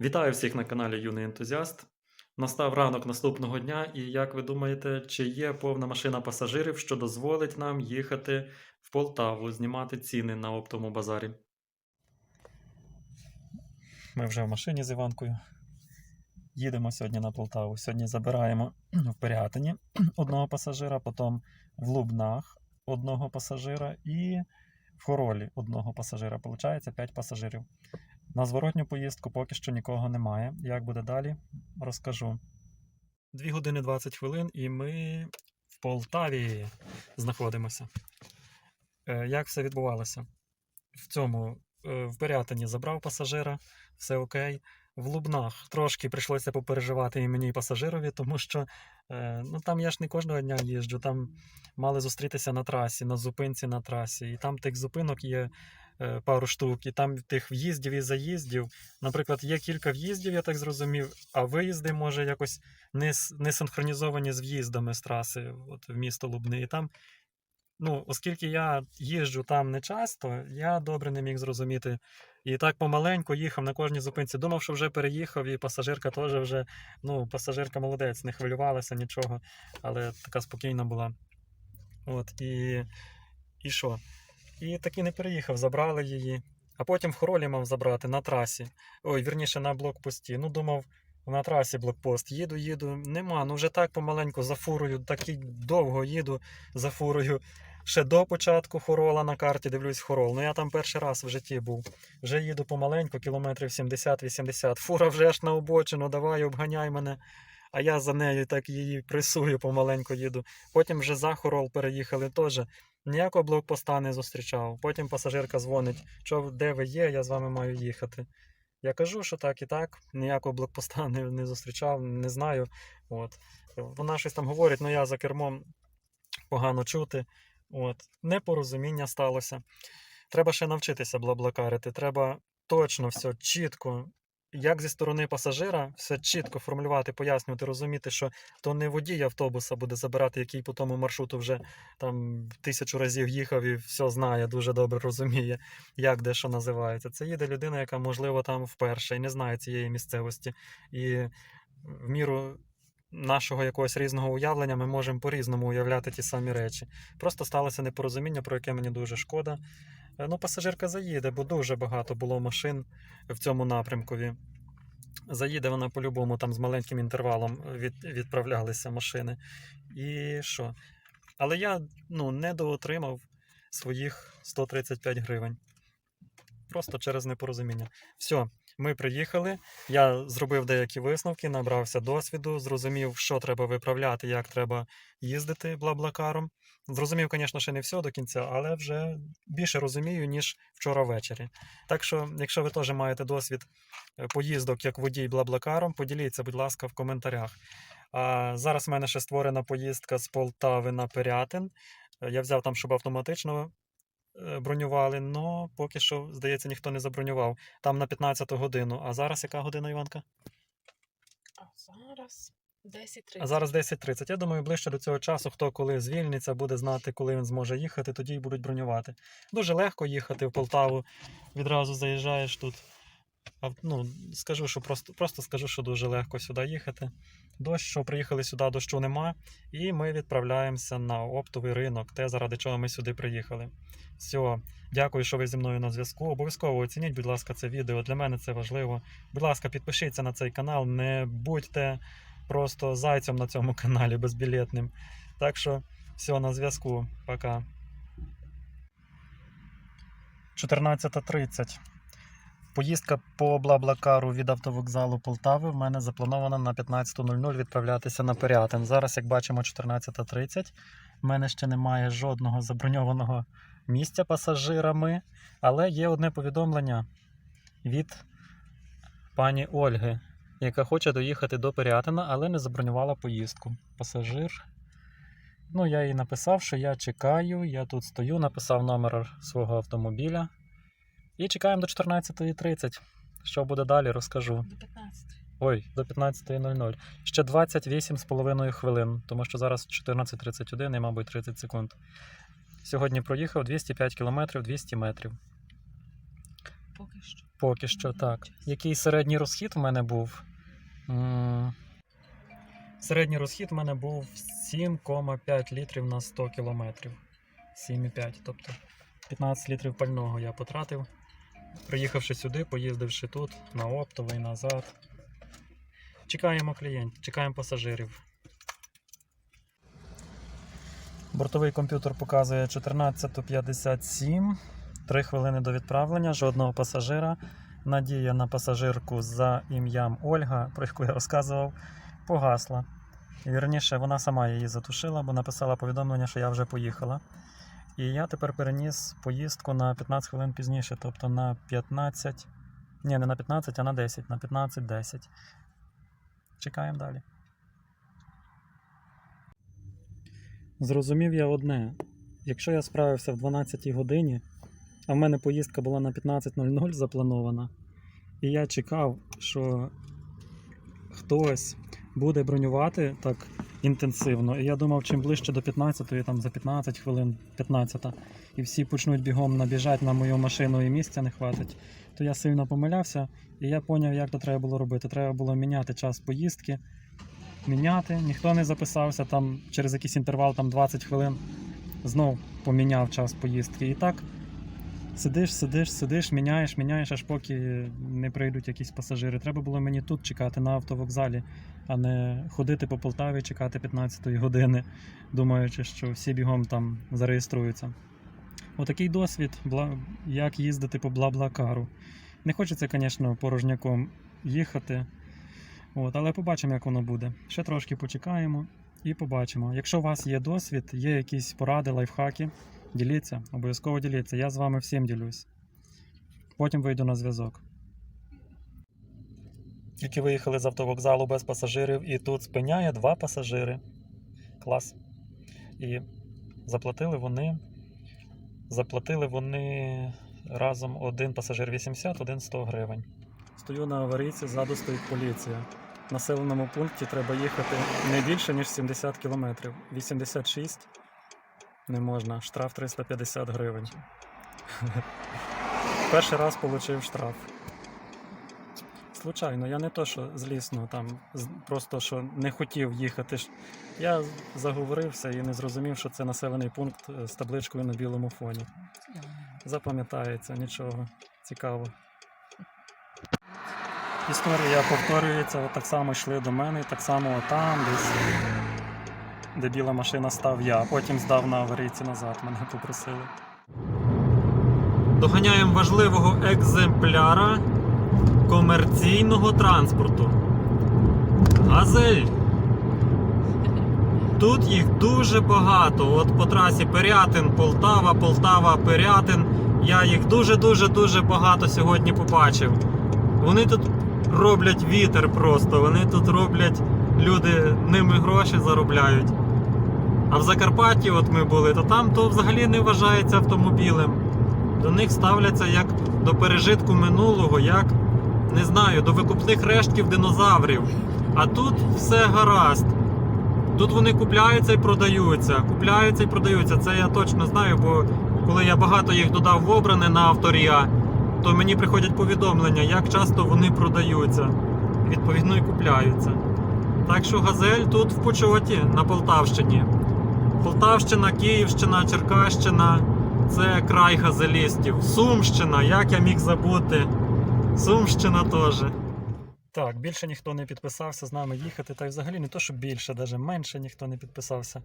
Вітаю всіх на каналі Юний Ентузіаст. Настав ранок наступного дня, і як ви думаєте, чи є повна машина пасажирів, що дозволить нам їхати в Полтаву, знімати ціни на оптовому базарі? Ми вже в машині з Іванкою. Їдемо сьогодні на Полтаву. Сьогодні забираємо в Пирятині одного пасажира, потім в Лубнах одного пасажира і в Хоролі одного пасажира. Получається 5 пасажирів. На зворотню поїздку поки що нікого немає. Як буде далі, розкажу. 2 години 20 хвилин, і ми в Полтаві знаходимося. Е, Як все відбувалося? В цьому е, в Пирятині забрав пасажира, все окей. В Лубнах трошки прийшлося попереживати і мені, і пасажирові, тому що е, ну, там я ж не кожного дня їжджу, там мали зустрітися на трасі, на зупинці на трасі. І там тих зупинок є пару штук, і там тих в'їздів і заїздів. Наприклад, є кілька в'їздів, я так зрозумів, а виїзди, може, якось не, не синхронізовані з в'їздами з траси от, в місто Лубни. І там, ну, оскільки я їжджу там не часто, я добре не міг зрозуміти. І так помаленьку їхав на кожній зупинці. Думав, що вже переїхав, і пасажирка теж вже, ну, пасажирка молодець, не хвилювалася нічого, але така спокійна була. От, і, і що? І таки не переїхав, забрали її. А потім в Хоролі мав забрати на трасі. Ой, вірніше, на блокпості. Ну, думав, на трасі блокпост. Їду, їду. Нема. Ну вже так помаленьку за фурою, так і довго їду за фурою. Ще до початку хорола на карті дивлюсь хорол. Ну я там перший раз в житті був. Вже їду помаленьку, кілометрів 70-80. Фура вже аж на обочину, давай, обганяй мене. А я за нею так її пресую, помаленьку їду. Потім вже за хорол переїхали теж. Ніякого блокпоста не зустрічав. Потім пасажирка дзвонить, що де ви є, я з вами маю їхати. Я кажу, що так і так, ніякого блокпоста не, не зустрічав, не знаю. От. Вона щось там говорить, але я за кермом погано чути. От. Непорозуміння сталося. Треба ще навчитися блаблакарити. Треба точно все чітко, як зі сторони пасажира, все чітко формулювати, пояснювати, розуміти, що то не водій автобуса буде забирати, який по тому маршруту вже там тисячу разів їхав і все знає, дуже добре розуміє, як де що називається. Це їде людина, яка, можливо, там вперше і не знає цієї місцевості. І в міру нашого якогось різного уявлення ми можемо по-різному уявляти ті самі речі. Просто сталося непорозуміння, про яке мені дуже шкода. Е, Ну, пасажирка заїде, бо дуже багато було машин в цьому напрямкові. Заїде вона по-любому, там з маленьким інтервалом від, відправлялися машини. І що? Але я ну, не доотримав своїх 135 гривень. Просто через непорозуміння. Все, ми приїхали. Я зробив деякі висновки, набрався досвіду, зрозумів, що треба виправляти, як треба їздити блаблакаром. Зрозумів, звісно, ще не все до кінця, але вже більше розумію, ніж вчора ввечері. Так що, якщо ви теж маєте досвід е, поїздок як водій блаблакаром, поділіться, будь ласка, в коментарях. А зараз в мене ще створена поїздка з Полтави на Пирятин. Е, Я взяв там, щоб автоматично е, бронювали, але поки що, здається, ніхто не забронював. Там на 15 годину. А зараз яка година, Іванка? А зараз 10.30. А зараз 10.30. Я думаю, ближче до цього часу, хто коли звільниться, буде знати, коли він зможе їхати, тоді й будуть бронювати. Дуже легко їхати в Полтаву. Відразу заїжджаєш тут. А, ну, скажу, що просто, просто скажу, що дуже легко сюди їхати. Дощ, що приїхали сюди, дощу нема, і ми відправляємося на оптовий ринок, те, заради чого ми сюди приїхали. Все, дякую, що ви зі мною на зв'язку. Обов'язково оцініть, будь ласка, це відео. Для мене це важливо. Будь ласка, підпишіться на цей канал, не будьте просто зайцем на цьому каналі безбілетним. Так що все на зв'язку. Пока. 14.30. Поїздка по Блаблакару від автовокзалу Полтави в мене запланована на 15.00 відправлятися на Пирятин. Зараз, як бачимо, 14.30. В мене ще немає жодного заброньованого місця пасажирами, але є одне повідомлення від пані Ольги, яка хоче доїхати до Пирятина, але не забронювала поїздку. Пасажир. Ну, я їй написав, що я чекаю, я тут стою, написав номер свого автомобіля. І чекаємо до 14.30. Що буде далі, розкажу. До 15. Ой, до 15.00. Ще 28,5 хвилин, тому що зараз 14.31 і, мабуть, 30 секунд. Сьогодні проїхав 205 км 200 метрів. Поки що. Так. Який середній розхід в мене був? Середній розхід в мене був 7,5 літрів на 100 кілометрів. 7,5. Тобто 15 літрів пального я потратив. Приїхавши сюди, поїздивши тут, на оптовий, назад. Чекаємо клієнтів, чекаємо пасажирів. Бортовий комп'ютер показує 14.57. 3 хвилини до відправлення, жодного пасажира. Надія на пасажирку за ім'ям Ольга, про яку я розказував, погасла. Вірніше, вона сама її затушила, бо написала повідомлення, що я вже поїхала. І я тепер переніс поїздку на 15 хвилин пізніше, тобто на 15. Ні, не на 15, а на 10, на 15-10. Чекаємо далі. Зрозумів я одне. Якщо я справився в 12 годині, а в мене поїздка була на 15.00 запланована, і я чекав, що хтось буде бронювати так інтенсивно. І я думав, чим ближче до 15-ї, там за 15 хвилин, 15-та, і всі почнуть бігом набіжати на мою машину і місця не хватить, то я сильно помилявся, і я зрозумів, як то треба було робити. Треба було міняти час поїздки. Міняти, ніхто не записався, там через якийсь інтервал там 20 хвилин знов поміняв час поїздки. І так сидиш, сидиш, сидиш, міняєш, міняєш, аж поки не прийдуть якісь пасажири. Треба було мені тут чекати на автовокзалі, а не ходити по Полтаві, чекати 15-ї години, думаючи, що всі бігом там зареєструються. Отакий досвід, як їздити по Бла-Блакару. Не хочеться, звісно, порожняком їхати. От, але побачимо, як воно буде. Ще трошки почекаємо і побачимо. Якщо у вас є досвід, є якісь поради, лайфхаки, діліться, обов'язково діліться. Я з вами всім ділюсь. Потім вийду на зв'язок. Тільки виїхали з автовокзалу без пасажирів, і тут спиняє два пасажири. Клас. І заплатили вони. Заплатили вони разом один пасажир 80, один 100 гривень. Стою на аварійці, ззаду стоїть поліція. В населеному пункті треба їхати не більше, ніж 70 кілометрів. 86 не можна. Штраф 350 гривень. Перший раз отримав штраф. Случайно, я не то, що злісно там, просто що не хотів їхати. Я заговорився і не зрозумів, що це населений пункт е, з табличкою на білому фоні. Запам'ятається, нічого. Цікаво. Історія повторюється, от так само йшли до мене, так само там, десь, де біла машина став я, потім здав на аварійці назад, мене попросили. Доганяємо важливого екземпляра комерційного транспорту. Газель. Тут їх дуже багато. От по трасі Пирятин, Полтава, Полтава, Пирятин. Я їх дуже-дуже дуже багато сьогодні побачив. Вони тут роблять вітер просто. Вони тут роблять, люди ними гроші заробляють. А в Закарпатті, от ми були, то там то взагалі не вважається автомобілем. До них ставляться як до пережитку минулого, як не знаю, до викупних рештків динозаврів. А тут все гаразд. Тут вони купляються і продаються. Купляються і продаються. Це я точно знаю, бо коли я багато їх додав в обране на авторія, то мені приходять повідомлення, як часто вони продаються. Відповідно, і купляються. Так що газель тут в почоті на Полтавщині. Полтавщина, Київщина, Черкащина це край газелістів. Сумщина, як я міг забути. Сумщина теж. Так, більше ніхто не підписався з нами їхати. Та й взагалі не то, що більше, навіть менше ніхто не підписався.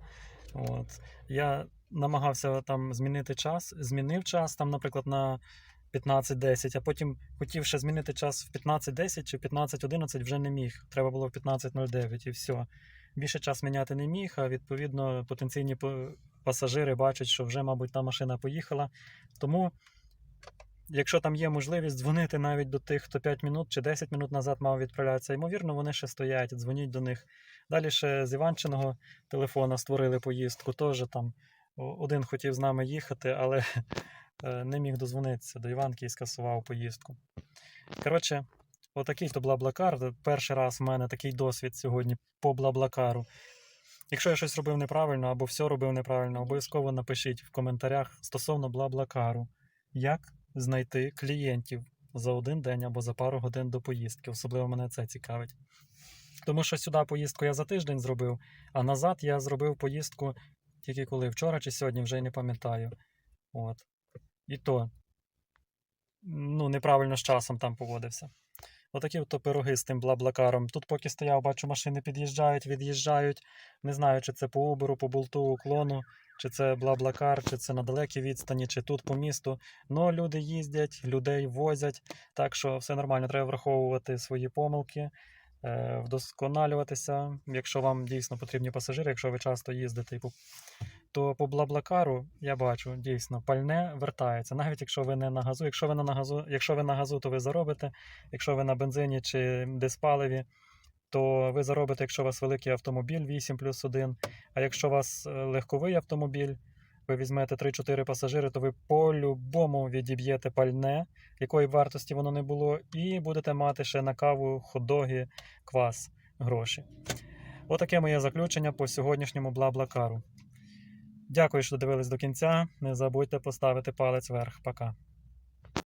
От. Я намагався там змінити час, змінив час, там, наприклад, на 15.10, а потім хотів ще змінити час в 15.10 чи в 15.11 вже не міг. Треба було в 15.09 і все. Більше час міняти не міг, а відповідно потенційні пасажири бачать, що вже, мабуть, та машина поїхала. Тому, якщо там є можливість дзвонити навіть до тих, хто 5 минут чи 10 минут назад мав відправлятися, ймовірно, вони ще стоять, дзвоніть до них. Далі ще з Іванчиного телефона створили поїздку. Теж там один хотів з нами їхати, але е, не міг дозвонитися до Іванки і скасував поїздку. Коротше, отакий то Блаблакар. Перший раз в мене такий досвід сьогодні по Блаблакару. Якщо я щось робив неправильно або все робив неправильно, обов'язково напишіть в коментарях стосовно Блаблакару, як знайти клієнтів, за один день або за пару годин до поїздки. Особливо мене це цікавить. Тому що сюди поїздку я за тиждень зробив, а назад я зробив поїздку тільки коли вчора чи сьогодні, вже не пам'ятаю. От. І то ну, неправильно з часом там поводився. Отакі от пироги з тим блаблакаром. Тут поки стояв, бачу, машини під'їжджають, від'їжджають. Не знаю, чи це по Uber, по болту, уклону, чи це блаблакар, чи це на далекій відстані, чи тут по місту. Ну, люди їздять, людей возять. Так що все нормально, треба враховувати свої помилки, е, вдосконалюватися. Якщо вам дійсно потрібні пасажири, якщо ви часто їздите, то по блаблакару я бачу дійсно пальне вертається. Навіть якщо ви не на газу, якщо ви на газу, якщо ви на газу, то ви заробите. Якщо ви на бензині чи диспаливі, то ви заробите, якщо у вас великий автомобіль 8 плюс 1. А якщо у вас е, легковий автомобіль, ви візьмете 3-4 пасажири, то ви по-любому відіб'єте пальне, якої б вартості воно не було, і будете мати ще на каву, хот-доги, квас, гроші. Отаке моє заключення по сьогоднішньому блаблакару. Дякую, що дивились до кінця. Не забудьте поставити палець вверх. Пока.